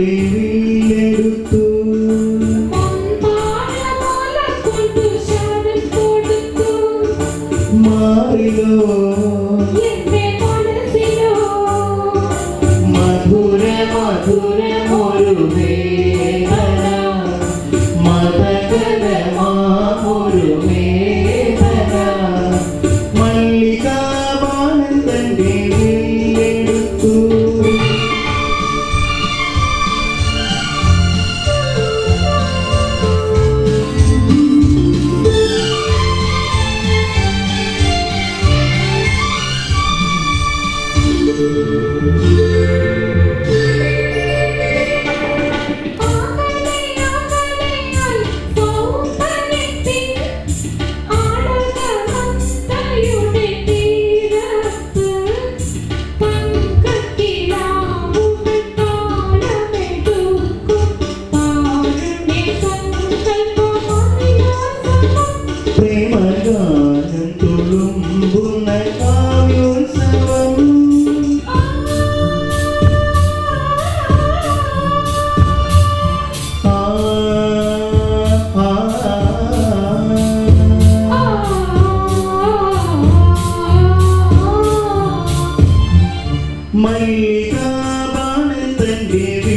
തെരുവിലെടുത്തു മാറിയോ? മധുര മധുരമൊരു വേദന. മതകരമാമൊരു വേദന. മല്ലികാ ബാലൻ கைகாபான தன் தேவி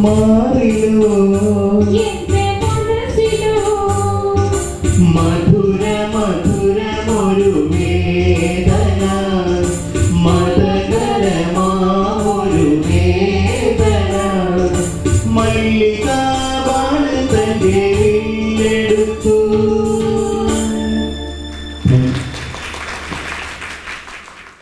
മാറിലോ